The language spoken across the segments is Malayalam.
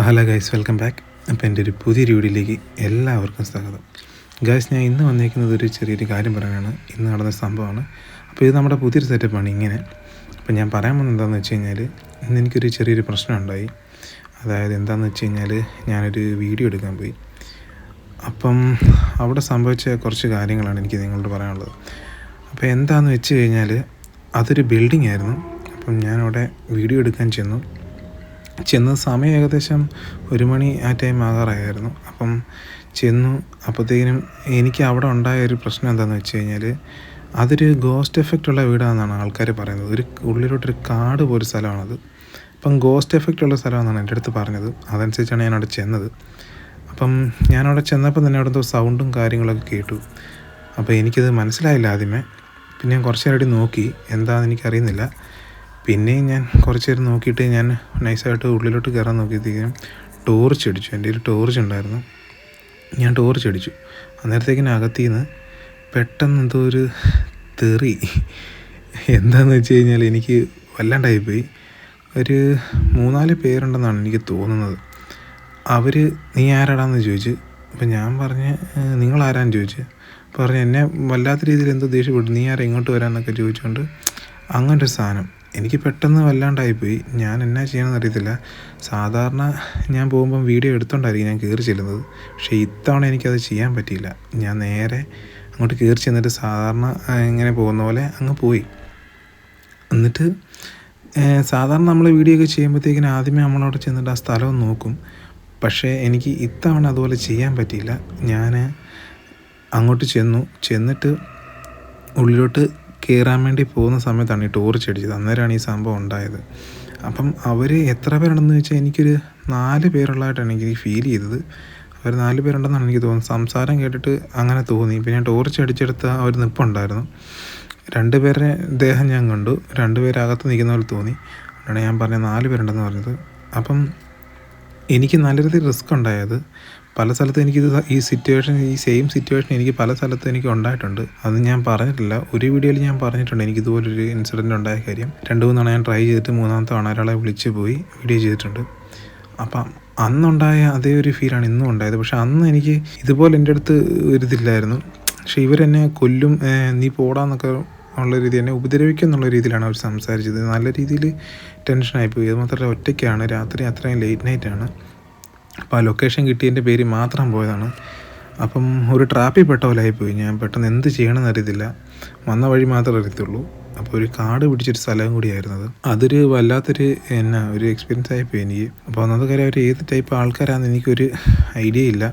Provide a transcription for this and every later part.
അപ്പോൾ ഹലോ ഗൈസ് വെൽക്കം ബാക്ക്. അപ്പോൾ എന്റെ ഒരു പുതിയ വീഡിയോയിലേക്ക് എല്ലാവർക്കും സ്വാഗതം. ഗൈസ് ഞാൻ ഇന്ന് വന്നിരിക്കുന്നത് ഒരു ചെറിയൊരു കാര്യം പറയാനാണ്. ഇന്ന് നടന്ന സംഭവമാണ്. അപ്പോൾ ഇത് നമ്മുടെ പുതിയൊരു സെറ്റപ്പാണ് ഇങ്ങനെ. അപ്പോൾ ഞാൻ പറയാൻ പോകുന്നത് എന്താണെന്ന് വെച്ച് കഴിഞ്ഞാൽ ഇന്ന് എനിക്കൊരു ചെറിയൊരു പ്രശ്നം ഉണ്ടായി അതായത് എന്താണെന്ന് വെച്ച് കഴിഞ്ഞാൽ ഞാനൊരു വീഡിയോ എടുക്കാൻ പോയി. അപ്പം അവിടെ സംഭവിച്ച കുറച്ച് കാര്യങ്ങളാണ് എനിക്ക് നിങ്ങളോട് പറയാനുള്ളത്. അപ്പോൾ എന്താണെന്ന് വെച്ച് കഴിഞ്ഞാൽ അതൊരു ബിൽഡിംഗ് ആയിരുന്നു. അപ്പം ഞാനവിടെ വീഡിയോ എടുക്കാൻ ചെന്നു. ചെന്ന സമയം ഏകദേശം ഒരു മണി ആ ടൈം ആകാറായിരുന്നു. അപ്പം ചെന്നു അപ്പോഴത്തേക്കിനും എനിക്ക് അവിടെ ഉണ്ടായ ഒരു പ്രശ്നം എന്താണെന്ന് വെച്ച് കഴിഞ്ഞാൽ അതൊരു ഗോസ്റ്റ് എഫക്റ്റ് ഉള്ള വീടാണെന്നാണ് ആൾക്കാർ പറയുന്നത്. ഒരു ഉള്ളിലോട്ടൊരു കാട് പോലെ സ്ഥലമാണത്. അപ്പം ഗോസ്റ്റ് എഫക്റ്റ് ഉള്ള സ്ഥലമാണെന്നാണ് എന്റെ അടുത്ത് പറഞ്ഞത്. അതനുസരിച്ചാണ് ഞാൻ അവിടെ ചെന്നത്. അപ്പം ഞാൻ അവിടെ ചെന്നപ്പോൾ തന്നെ അവിടുത്തെ സൗണ്ടും കാര്യങ്ങളൊക്കെ കേട്ടു. അപ്പോൾ എനിക്കത് മനസ്സിലായില്ല ആദ്യമേ. പിന്നെ ഞാൻ കുറച്ച് നേരം നോക്കി. എന്താണെന്ന് എനിക്കറിയുന്നില്ല. പിന്നെയും ഞാൻ കുറച്ച് നേരം നോക്കിയിട്ട് ഞാൻ നൈസായിട്ട് ഉള്ളിലോട്ട് കയറാൻ നോക്കിയത്തേക്കും ടോർച്ച് അടിച്ചു. എന്റെ കയ്യിൽ ടോർച്ച് ഉണ്ടായിരുന്നു. ഞാൻ ടോർച്ച് അടിച്ചു. അന്നേരത്തേക്കിന് അകത്തു നിന്ന് പെട്ടെന്ന് എന്തോ ഒരു തെറി. എന്താണെന്ന് വെച്ച് കഴിഞ്ഞാൽ എനിക്ക് വല്ലാണ്ടായിപ്പോയി. ഒരു മൂന്നാൽ പേരുണ്ടെന്നാണ് എനിക്ക് തോന്നുന്നത്. അവർ നീ ആരാടാന്ന്? ചോദിച്ചു. അപ്പം ഞാൻ പറഞ്ഞ് "ഏഹ്, നിങ്ങൾ ആരാന്ന് ചോദിച്ചു പറഞ്ഞ് എന്നെ വല്ലാത്ത രീതിയിൽ എന്തോ ദേഷ്യപ്പെട്ടു. നീ ആരാ? ഇങ്ങോട്ട് വരാന്നൊക്കെ ചോദിച്ചുകൊണ്ട് അങ്ങനൊരു സാധനം. എനിക്ക് പെട്ടെന്ന് വല്ലാണ്ടായിപ്പോയി. ഞാൻ എന്നാ ചെയ്യണമെന്ന് അറിയത്തില്ല. സാധാരണ ഞാൻ പോകുമ്പം വീഡിയോ എടുത്തോണ്ടായിരിക്കും ഞാൻ കയറി ചെല്ലുന്നത്. പക്ഷേ ഇത്തവണ എനിക്കത് ചെയ്യാൻ പറ്റിയില്ല. ഞാൻ നേരെ അങ്ങോട്ട് കയറി ചെന്നിട്ട് സാധാരണ ഇങ്ങനെ പോകുന്ന പോലെ അങ്ങ് പോയി. എന്നിട്ട് സാധാരണ നമ്മൾ വീഡിയോ ഒക്കെ ചെയ്യുമ്പോഴത്തേക്കിന് ആദ്യമേ നമ്മളവിടെ ചെന്നിട്ട് ആ സ്ഥലം നോക്കും. പക്ഷേ എനിക്ക് ഇത്തവണ അതുപോലെ ചെയ്യാൻ പറ്റിയില്ല. ഞാൻ അങ്ങോട്ട് ചെന്നു. ചെന്നിട്ട് ഉള്ളിലോട്ട് കയറാൻ വേണ്ടി പോകുന്ന സമയത്താണ് ഈ ടോർച്ച് അടിച്ചത്. അന്നേരമാണ് ഈ സംഭവം ഉണ്ടായത്. അപ്പം അവർ എത്ര പേരുണ്ടെന്ന് വെച്ചാൽ എനിക്കൊരു നാല് പേരുള്ളതായിട്ടാണ് എനിക്ക് ഫീൽ ചെയ്തത്. അവർ നാല് പേരുണ്ടെന്നാണ് എനിക്ക് തോന്നുന്നത്. സംസാരം കേട്ടിട്ട് അങ്ങനെ തോന്നി. പിന്നെ ടോർച്ച് അടിച്ചെടുത്ത അവർ നിപ്പുണ്ടായിരുന്നു. രണ്ടുപേരെ ദേഹം ഞാൻ കണ്ടു. രണ്ട് പേരകത്ത് നിൽക്കുന്ന പോലെ തോന്നി. അതാണ് ഞാൻ പറഞ്ഞത് നാല് പേരുണ്ടെന്ന് പറഞ്ഞത്. അപ്പം എനിക്ക് നല്ല രീതിയിൽ റിസ്ക് ഉണ്ടായത്. പല സ്ഥലത്തും എനിക്കിത് ഈ സിറ്റുവേഷൻ ഈ സെയിം സിറ്റുവേഷൻ എനിക്ക് പല സ്ഥലത്തും എനിക്ക് ഉണ്ടായിട്ടുണ്ട്. അത് ഞാൻ പറഞ്ഞിട്ടില്ല. ഒരു വീഡിയോയിൽ ഞാൻ പറഞ്ഞിട്ടുണ്ട് എനിക്ക് ഇതുപോലൊരു ഇൻസിഡന്റ് ഉണ്ടായ കാര്യം. രണ്ട് മൂന്ന് തവണ ഞാൻ ട്രൈ ചെയ്തിട്ട് മൂന്നാമത്തെ തവണ ഒരാളെ വിളിച്ച് പോയി വീഡിയോ ചെയ്തിട്ടുണ്ട്. അപ്പം അന്നുണ്ടായ അതേ ഒരു ഫീലാണ് ഇന്നും ഉണ്ടായത്. പക്ഷെ അന്ന് എനിക്ക് ഇതുപോലെ എന്റെ അടുത്ത് ഒരിതില്ലായിരുന്നു പക്ഷേ ഇവരെന്നെ കൊല്ലും നീ പോടാന്നൊക്കെ ഉള്ള രീതി എന്നെ ഉപദ്രവിക്കും എന്നുള്ള രീതിയിലാണ് അവർ സംസാരിച്ചത്. നല്ല രീതിയിൽ ടെൻഷനായിപ്പോയി അത് മാത്രമല്ല ഒറ്റയ്ക്കാണ്. രാത്രി അത്രയും ലേറ്റ് നൈറ്റാണ് അപ്പോൾ ആ ലൊക്കേഷൻ കിട്ടിയതിന്റെ പേര് മാത്രം പോയതാണ്. അപ്പം ഒരു ട്രാപ്പിൽ പെട്ട പോലെ ആയിപ്പോയി. ഞാൻ പെട്ടെന്ന് എന്ത് ചെയ്യണമെന്ന് അറിയത്തില്ല. വന്ന വഴി മാത്രമേ അറിയത്തുള്ളൂ. അപ്പോൾ ഒരു കാട് പിടിച്ചൊരു സ്ഥലം കൂടിയായിരുന്നു അത് അതൊരു വല്ലാത്തൊരു എന്നാ ഒരു എക്സ്പീരിയൻസ് ആയിപ്പോയി എനിക്ക്. അപ്പോൾ ഒന്നാമത്തെ കാര്യം അവർ ഏത് ടൈപ്പ് ആൾക്കാരാണെന്ന് എനിക്കൊരു ഐഡിയ ഇല്ല.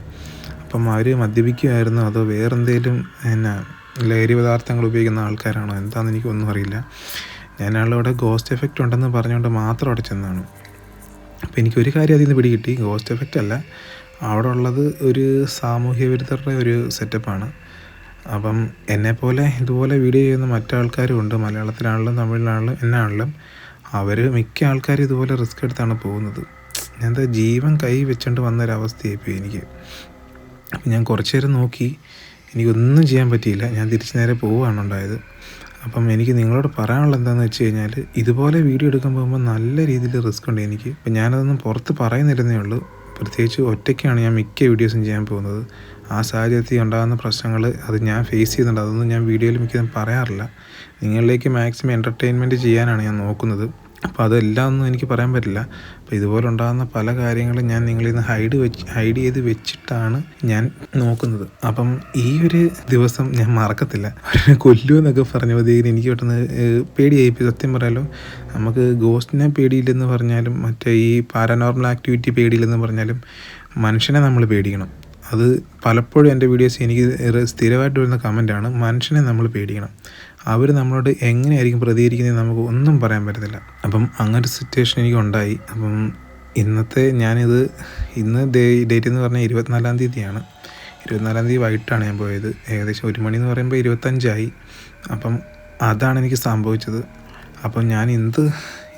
അപ്പം അവർ മദ്യപിക്കുമായിരുന്നു അതോ വേറെന്തേലും എന്നാ ലഹരി പദാർത്ഥങ്ങൾ ഉപയോഗിക്കുന്ന ആൾക്കാരാണോ? എന്താണെന്ന് എനിക്കൊന്നും അറിയില്ല. ഞാൻ ആളവിടെ ഗോസ്റ്റ് എഫക്റ്റ് ഉണ്ടെന്ന് പറഞ്ഞുകൊണ്ട് മാത്രം അവിടെ ചെന്നാണ്. അപ്പോൾ എനിക്കൊരു കാര്യം അതിൽ നിന്ന് പിടികിട്ടി. ഗോസ്റ്റ് എഫക്റ്റ് അല്ല. അവിടെ ഉള്ളത് ഒരു സാമൂഹ്യ വിരുദ്ധരുടെ ഒരു സെറ്റപ്പാണ് അപ്പം എന്നെപ്പോലെ ഇതുപോലെ വീഡിയോ ചെയ്യുന്ന മറ്റാൾക്കാരും ഉണ്ട്. മലയാളത്തിലാണെങ്കിലും തമിഴിലാണെങ്കിലും എന്നാണെങ്കിലും അവർ മിക്ക ആൾക്കാരും ഇതുപോലെ റിസ്ക് എടുത്താണ് പോകുന്നത്. ഞാൻ എന്താ ജീവൻ കൈ വെച്ചുകൊണ്ട് വന്നൊരവസ്ഥയായിപ്പോയി എനിക്ക്. അപ്പം ഞാൻ കുറച്ച് നേരം നോക്കി. എനിക്കൊന്നും ചെയ്യാൻ പറ്റിയില്ല. ഞാൻ തിരിച്ചു നേരെ പോവുകയാണ് ഉണ്ടായത്. അപ്പം എനിക്ക് നിങ്ങളോട് പറയാനുള്ളത് എന്താണെന്ന് വെച്ച് കഴിഞ്ഞാൽ ഇതുപോലെ വീഡിയോ എടുക്കാൻ പോകുമ്പോൾ നല്ല രീതിയിൽ റിസ്ക് ഉണ്ട് എനിക്ക്. അപ്പം ഞാനതൊന്നും പുറത്ത് പറയുന്നില്ലെന്നേ ഉള്ളൂ. പ്രത്യേകിച്ച് ഒറ്റയ്ക്കാണ് ഞാൻ മിക്ക വീഡിയോസും ചെയ്യാൻ പോകുന്നത്. ആ സാഹചര്യത്തിൽ ഉണ്ടാകുന്ന പ്രശ്നങ്ങൾ അത് ഞാൻ ഫേസ് ചെയ്യുന്നുണ്ട്. അതൊന്നും ഞാൻ വീഡിയോയിൽ മിക്കതും പറയാറില്ല. നിങ്ങളിലേക്ക് മാക്സിമം എന്റർടൈൻമെന്റ് ചെയ്യാനാണ് ഞാൻ നോക്കുന്നത്. അപ്പോൾ അതെല്ലാം ഒന്നും എനിക്ക് പറയാൻ പറ്റില്ല. അപ്പോൾ ഇതുപോലെ ഉണ്ടാകുന്ന പല കാര്യങ്ങളും ഞാൻ നിങ്ങളിൽ നിന്ന് ഹൈഡ് വെച്ച് ഹൈഡ് ചെയ്ത് വെച്ചിട്ടാണ് ഞാൻ നോക്കുന്നത്. അപ്പം ഈ ഒരു ദിവസം ഞാൻ മറക്കത്തില്ല. അവരെ കൊല്ലുമെന്നൊക്കെ പറഞ്ഞപ്പോഴത്തേക്കും എനിക്ക് പെട്ടെന്ന് പേടിയായി. ഇപ്പോൾ സത്യം പറയാലോ നമുക്ക് ഗോസ്റ്റിനെ പേടിയില്ലെന്ന് പറഞ്ഞാലും മറ്റേ ഈ പാരാനോർമൽ ആക്ടിവിറ്റി പേടിയില്ലെന്ന് പറഞ്ഞാലും മനുഷ്യനെ നമ്മൾ പേടിക്കണം. അത് പലപ്പോഴും എന്റെ വീഡിയോസ് എനിക്ക് സ്ഥിരമായിട്ട് വരുന്ന കമന്റാണ് മനുഷ്യനെ നമ്മൾ പേടിക്കണം. അവർ നമ്മളോട് എങ്ങനെയായിരിക്കും പ്രതികരിക്കുന്നത് നമുക്ക് ഒന്നും പറയാൻ പറ്റത്തില്ല. അപ്പം അങ്ങനൊരു സിറ്റുവേഷൻ എനിക്ക് ഉണ്ടായി. അപ്പം ഇന്നത്തെ ഞാനിത് ഇന്ന് ഡേറ്റ് എന്ന് പറഞ്ഞാൽ ഇരുപത്തിനാലാം തീയതിയാണ്. ഇരുപത്തിനാലാം തീയതി വൈകിട്ടാണ് ഞാൻ പോയത്. ഏകദേശം ഒരു മണി എന്ന് പറയുമ്പോൾ ഇരുപത്തഞ്ചായി. അപ്പം അതാണ് എനിക്ക് സംഭവിച്ചത്. അപ്പം ഞാൻ എന്ത്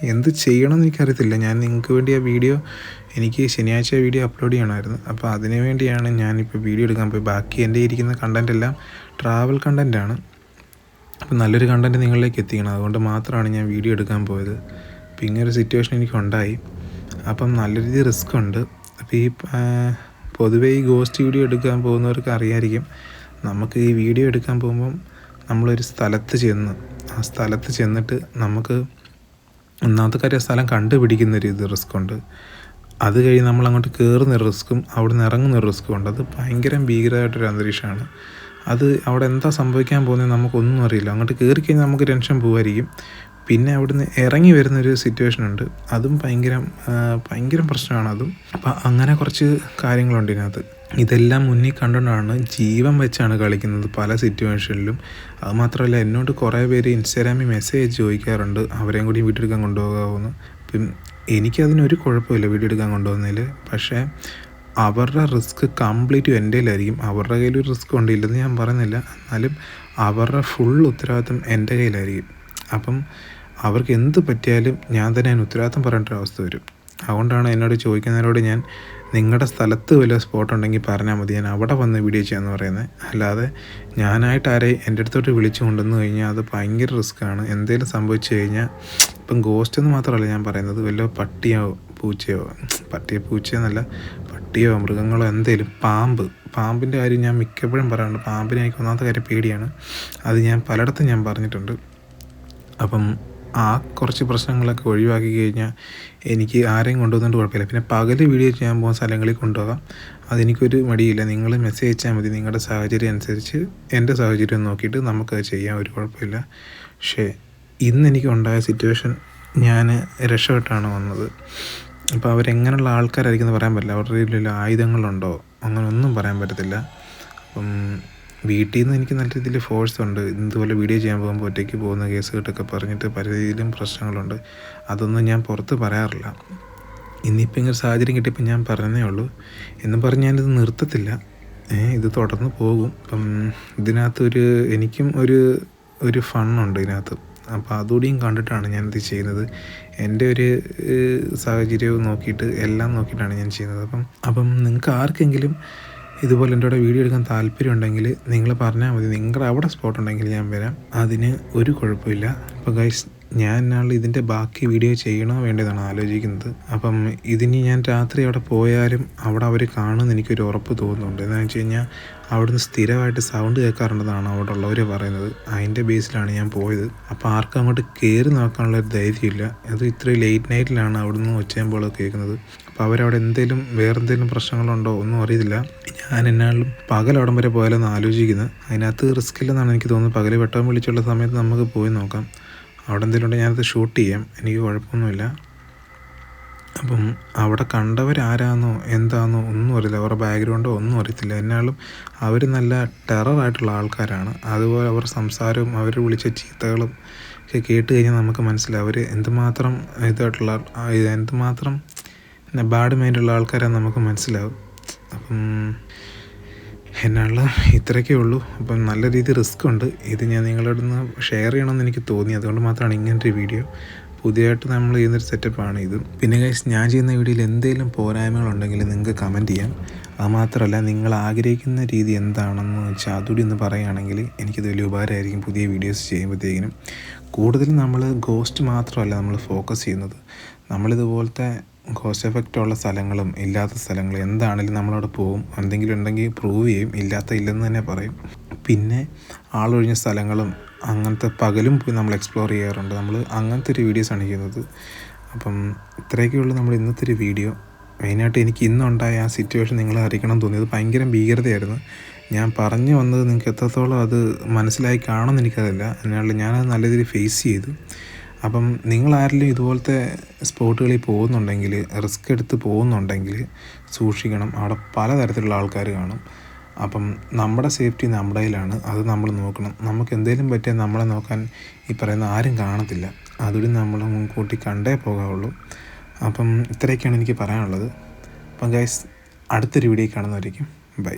എന്ത് ചെയ്യണമെന്ന് എനിക്കറിയത്തില്ല. ഞാൻ നിങ്ങൾക്ക് വേണ്ടി ആ വീഡിയോ എനിക്ക് ശനിയാഴ്ച വീഡിയോ അപ്ലോഡ് ചെയ്യണമായിരുന്നു. അപ്പോൾ അതിനു വേണ്ടിയാണ് ഞാനിപ്പോൾ വീഡിയോ എടുക്കാൻ പോയി. ബാക്കി എന്റെ ഇരിക്കുന്ന കണ്ടന്റ് എല്ലാം ട്രാവൽ കണ്ടന്റാണ് അപ്പം നല്ലൊരു കണ്ടന്റ് നിങ്ങളിലേക്ക് എത്തിക്കണം. അതുകൊണ്ട് മാത്രമാണ് ഞാൻ വീഡിയോ എടുക്കാൻ പോയത്. അപ്പം ഇങ്ങനൊരു സിറ്റുവേഷൻ എനിക്കുണ്ടായി. അപ്പം നല്ല രീതിയിൽ റിസ്ക് ഉണ്ട്. അപ്പോൾ ഈ പൊതുവേ ഈ ഗോസ്റ്റ് വീഡിയോ എടുക്കാൻ പോകുന്നവർക്ക് അറിയായിരിക്കും. നമുക്ക് ഈ വീഡിയോ എടുക്കാൻ പോകുമ്പം നമ്മളൊരു സ്ഥലത്ത് ചെന്ന് ആ സ്ഥലത്ത് ചെന്നിട്ട് നമുക്ക് ഒന്നാമത്തെ കാര്യം സ്ഥലം കണ്ടുപിടിക്കുന്ന ഒരു ഇത് റിസ്ക് ഉണ്ട്. അത് കഴിഞ്ഞ് നമ്മൾ അങ്ങോട്ട് കയറുന്ന റിസ്ക്കും അവിടെ നിന്ന് ഇറങ്ങുന്ന റിസ്ക്കും ഉണ്ട്. അത് ഭയങ്കര ഭീകരമായിട്ടൊരു അന്തരീക്ഷമാണ്. അത് അവിടെ എന്താ സംഭവിക്കാൻ പോകുന്നത് നമുക്കൊന്നും അറിയില്ല. അങ്ങോട്ട് കയറി കഴിഞ്ഞാൽ നമുക്ക് ടെൻഷൻ പോകുമായിരിക്കും പിന്നെ അവിടുന്ന് ഇറങ്ങി വരുന്നൊരു സിറ്റുവേഷൻ ഉണ്ട്. അതും ഭയങ്കര ഭയങ്കര പ്രശ്നമാണ് അതും. അപ്പം അങ്ങനെ കുറച്ച് കാര്യങ്ങളുണ്ട് ഇതിനകത്ത്. ഇതെല്ലാം മുന്നിൽ കണ്ടുകൊണ്ടാണ് ജീവൻ വെച്ചാണ് കളിക്കുന്നത് പല സിറ്റുവേഷനിലും അത് മാത്രമല്ല എന്നോട് കുറേ പേര് ഇൻസ്റ്റാഗ്രാമിൽ മെസ്സേജ് ചോദിക്കാറുണ്ട്. അവരെയും കൂടി വീട്ടിലെടുക്കാൻ കൊണ്ടുപോകാമെന്ന് എനിക്കതിനൊരു കുഴപ്പമില്ല വീഡിയോ എടുക്കാൻ പക്ഷേ അവരുടെ റിസ്ക് കംപ്ലീറ്റ് എന്റെ കയ്യിലായിരിക്കും. അവരുടെ കയ്യിൽ ഒരു റിസ്ക് ഉണ്ടില്ലെന്ന് ഞാൻ പറയുന്നില്ല. എന്നാലും അവരുടെ ഫുൾ ഉത്തരവാദിത്വം എന്റെ കയ്യിലായിരിക്കും. അപ്പം അവർക്ക് എന്ത് പറ്റിയാലും ഞാൻ തന്നെ അതിന് ഉത്തരവാദിത്വം പറയേണ്ട ഒരു അവസ്ഥ വരും. അതുകൊണ്ടാണ് എന്നോട് ചോദിക്കുന്നവരോട് ഞാൻ നിങ്ങളുടെ സ്ഥലത്ത് വല്ല സ്പോട്ട് ഉണ്ടെങ്കിൽ പറഞ്ഞാൽ മതി. ഞാൻ അവിടെ വന്ന് വീഡിയോ ചെയ്യാമെന്ന് പറയുന്നത് അല്ലാതെ ഞാനായിട്ട് ആരെയും എന്റെ അടുത്തോട്ട് വിളിച്ചു കൊണ്ടുവന്ന് കഴിഞ്ഞാൽ അത് ഭയങ്കര റിസ്ക്കാണ് എന്തെങ്കിലും സംഭവിച്ചു കഴിഞ്ഞാൽ ഇപ്പം ഗോസ്റ്റ് എന്ന് മാത്രമല്ല ഞാൻ പറയുന്നത്. വല്ല പട്ടിയോ പൂച്ചയോ പട്ടിയോ പൂച്ചയെന്നല്ല പട്ടിയോ മൃഗങ്ങളോ എന്തേലും പാമ്പ്. പാമ്പിന്റെ കാര്യം ഞാൻ മിക്കപ്പോഴും പറയാറുണ്ട്. പാമ്പിനെ എനിക്ക് ഒന്നാമത്തെ കാര്യം പേടിയാണ്. അത് ഞാൻ പലയിടത്തും ഞാൻ പറഞ്ഞിട്ടുണ്ട്. അപ്പം ആ കുറച്ച് പ്രശ്നങ്ങളൊക്കെ ഒഴിവാക്കി കഴിഞ്ഞാൽ എനിക്ക് ആരെയും കൊണ്ടുവന്നിട്ട് കുഴപ്പമില്ല. പിന്നെ പകൽ വീഡിയോ ചെയ്യാൻ പോകുന്ന സ്ഥലങ്ങളിൽ കൊണ്ടുപോകാം. അതെനിക്കൊരു മടിയില്ല. നിങ്ങൾ മെസ്സേജ് അയച്ചാൽ മതി. നിങ്ങളുടെ സാഹചര്യം അനുസരിച്ച് എന്റെ സാഹചര്യം നോക്കിയിട്ട് നമുക്കത് ചെയ്യാം ഒരു കുഴപ്പമില്ല. പക്ഷേ ഇന്ന് എനിക്ക് ഉണ്ടായ സിറ്റുവേഷൻ ഞാൻ രക്ഷപ്പെട്ടാണ് വന്നത്. അപ്പോൾ അവരെങ്ങനെയുള്ള ആൾക്കാരായിരിക്കും എന്ന് പറയാൻ പറ്റില്ല. അവരുടെ കയ്യിൽ ആയുധങ്ങളുണ്ടോ? അങ്ങനെ ഒന്നും പറയാൻ പറ്റത്തില്ല. അപ്പം വീട്ടിൽ നിന്ന് എനിക്ക് നല്ല രീതിയിൽ ഫോഴ്സ് ഉണ്ട്. ഇതുപോലെ വീഡിയോ ചെയ്യാൻ പോകുമ്പോൾ ഒറ്റയ്ക്ക് പോകുന്ന കേസ് കേട്ടൊക്കെ പറഞ്ഞിട്ട് പല രീതിയിലും പ്രശ്നങ്ങളുണ്ട്. അതൊന്നും ഞാൻ പുറത്ത് പറയാറില്ല. ഇന്നിപ്പോൾ ഇങ്ങനെ സാഹചര്യം കിട്ടിയപ്പോൾ ഞാൻ പറഞ്ഞേ ഉള്ളൂ. എന്നും പറഞ്ഞ് ഞാനിത് നിർത്തത്തില്ല. ഇത് തുടർന്ന് പോകും. അപ്പം ഇതിനകത്തൊരു എനിക്കും ഒരു ഒരു ഫണ്ണുണ്ട് ഇതിനകത്ത്. അപ്പോൾ അതുകൂടിയും കണ്ടിട്ടാണ് ഞാനിത് ചെയ്യുന്നത്. എന്റെ ഒരു സാഹചര്യവും നോക്കിയിട്ട് എല്ലാം നോക്കിയിട്ടാണ് ഞാൻ ചെയ്യുന്നത്. അപ്പം അപ്പം നിങ്ങൾക്ക് ആർക്കെങ്കിലും ഇതുപോലെ എന്റെ കൂടെ വീഡിയോ എടുക്കാൻ താല്പര്യം ഉണ്ടെങ്കിൽ നിങ്ങൾ പറഞ്ഞാൽ മതി. നിങ്ങളുടെ അവിടെ സ്പോട്ട് ഉണ്ടെങ്കിൽ ഞാൻ വരാം. അതിന് ഒരു കുഴപ്പമില്ല. അപ്പോൾ ഗൈസ് ഞാൻ നാളെ ഇതിന്റെ ബാക്കി വീഡിയോ ചെയ്യണോ വേണ്ടതാണ് ആലോചിക്കുന്നത്. അപ്പം ഇതിന് ഞാൻ രാത്രി അവിടെ പോയാലും അവിടെ അവർ കാണുമെന്ന് എനിക്കൊരു ഉറപ്പ് തോന്നുന്നുണ്ട്. എന്താണെന്ന് വെച്ച് കഴിഞ്ഞാൽ അവിടുന്ന് സ്ഥിരമായിട്ട് സൗണ്ട് കേൾക്കാറുണ്ടെന്നാണ് അവിടെ ഉള്ളവർ പറയുന്നത്. അതിന്റെ ബേസിലാണ് ഞാൻ പോയത്. അപ്പോൾ ആർക്കും അങ്ങോട്ട് കയറി നോക്കാനുള്ള ഒരു ധൈര്യമില്ല. അത് ഇത്ര ലേറ്റ് നൈറ്റിലാണ് അവിടുന്ന് ഒച്ചയുമ്പോഴൊക്കെ കേൾക്കുന്നത്. അപ്പോൾ അവരവിടെ എന്തെങ്കിലും വേറെ എന്തെങ്കിലും പ്രശ്നങ്ങളുണ്ടോ ഒന്നും അറിയത്തില്ല. ഞാൻ എന്നാലും പകൽ അവിടം വരെ പോയാലൊന്ന് ആലോചിക്കുന്നത് അതിനകത്ത് റിസ്ക് ഇല്ലെന്നാണ് എനിക്ക് തോന്നുന്നത്. പകൽ വെട്ടം വിളിച്ചുള്ള സമയത്ത് നമുക്ക് പോയി നോക്കാം. അവിടെ എന്തെങ്കിലും ഉണ്ടെങ്കിൽ ഞാനത് ഷൂട്ട് ചെയ്യാം. എനിക്ക് കുഴപ്പമൊന്നുമില്ല. അപ്പം അവിടെ കണ്ടവരാരാന്നോ എന്താന്നോ ഒന്നും അറിയില്ല. അവരുടെ ബാക്ക്ഗ്രൗണ്ടോ ഒന്നും അറിയത്തില്ല. എന്നാലും അവർ നല്ല ടെററായിട്ടുള്ള ആൾക്കാരാണ്. അതുപോലെ അവരുടെ സംസാരവും അവർ വിളിച്ച ചീത്തകളും ഒക്കെ കേട്ട് കഴിഞ്ഞാൽ നമുക്ക് മനസ്സിലാവും. അവർ എന്തുമാത്രം ഇതായിട്ടുള്ള എന്തുമാത്രം ബാഡ് മൈൻഡുള്ള ആൾക്കാരാണ് നമുക്ക് മനസ്സിലാവും. അപ്പം എന്നുള്ള ഇത്രയൊക്കെ ഉള്ളൂ. അപ്പം നല്ല രീതിയിൽ റിസ്ക് ഉണ്ട്. ഇത് ഞാൻ നിങ്ങളോട് നിന്ന് ഷെയർ ചെയ്യണമെന്ന് എനിക്ക് തോന്നി. അതുകൊണ്ട് മാത്രമാണ് ഇങ്ങനത്തെ വീഡിയോ പുതിയതായിട്ട് നമ്മൾ ചെയ്യുന്നൊരു സെറ്റപ്പാണ് ഇത്. പിന്നെ ഗൈസ് ഞാൻ ചെയ്യുന്ന വീഡിയോയിൽ എന്തെങ്കിലും പോരായ്മകളുണ്ടെങ്കിൽ നിങ്ങൾക്ക് കമന്റ് ചെയ്യാം. അത് മാത്രമല്ല നിങ്ങൾ ആഗ്രഹിക്കുന്ന രീതി എന്താണെന്ന് വെച്ചാൽ അതുകൂടി ഒന്ന് പറയുകയാണെങ്കിൽ എനിക്കത് വലിയ ഉപകാരമായിരിക്കും പുതിയ വീഡിയോസ് ചെയ്യുമ്പോഴത്തേക്കിനും. കൂടുതലും നമ്മൾ ഗോസ്റ്റ് മാത്രമല്ല നമ്മൾ ഫോക്കസ് ചെയ്യുന്നത്. നമ്മളിതുപോലത്തെ കോസ്റ്റ് എഫക്റ്റ് ഉള്ള സ്ഥലങ്ങളും ഇല്ലാത്ത സ്ഥലങ്ങളും എന്താണെങ്കിലും നമ്മളവിടെ പോകും. എന്തെങ്കിലും ഉണ്ടെങ്കിൽ പ്രൂവ് ചെയ്യും. ഇല്ലാത്ത ഇല്ലെന്ന് തന്നെ പറയും. പിന്നെ ആളൊഴിഞ്ഞ സ്ഥലങ്ങളും അങ്ങനത്തെ പകലും പോയി നമ്മൾ എക്സ്പ്ലോർ ചെയ്യാറുണ്ട്. നമ്മൾ അങ്ങനത്തെ ഒരു വീഡിയോസാണ് ചെയ്യുന്നത്. അപ്പം ഇത്രയൊക്കെ ഉള്ളൂ നമ്മൾ ഇന്നത്തെ ഒരു വീഡിയോ മെയിനായിട്ട് എനിക്ക് ഇന്നുണ്ടായ ആ സിറ്റുവേഷൻ നിങ്ങളെ അറിയിക്കണം തോന്നിയത് ഭയങ്കര ഭീകരതയായിരുന്നു. ഞാൻ പറഞ്ഞു വന്നത് നിങ്ങൾക്ക് എത്രത്തോളം അത് മനസ്സിലായി കാണുമെന്ന് എനിക്കറിയില്ല. അതിനാൽ ഞാനത് നല്ല രീതിയിൽ ഫേസ് ചെയ്തു. അപ്പം നിങ്ങൾ ആരെങ്കിലും ഇതുപോലത്തെ സ്പോട്ടുകളിൽ പോകുന്നുണ്ടെങ്കിൽ റിസ്ക് എടുത്ത് പോകുന്നുണ്ടെങ്കിൽ സൂക്ഷിക്കണം. അവിടെ പലതരത്തിലുള്ള ആൾക്കാർ കാണും. അപ്പം നമ്മുടെ സേഫ്റ്റി നമ്മുടെ കയ്യിലാണ്. അത് നമ്മൾ നോക്കണം. നമുക്ക് എന്തെങ്കിലും പറ്റിയാൽ നമ്മളെ നോക്കാൻ ഈ പറയുന്ന ആരും കാണത്തില്ല. അതുകൂടി നമ്മൾ മുൻകൂട്ടി കണ്ടേ പോകാവുള്ളൂ. അപ്പം ഇത്രയൊക്കെയാണ് എനിക്ക് പറയാനുള്ളത്. അപ്പം ഗൈസ് അടുത്തൊരു വീഡിയോ കാണുന്നതായിരിക്കും ബൈ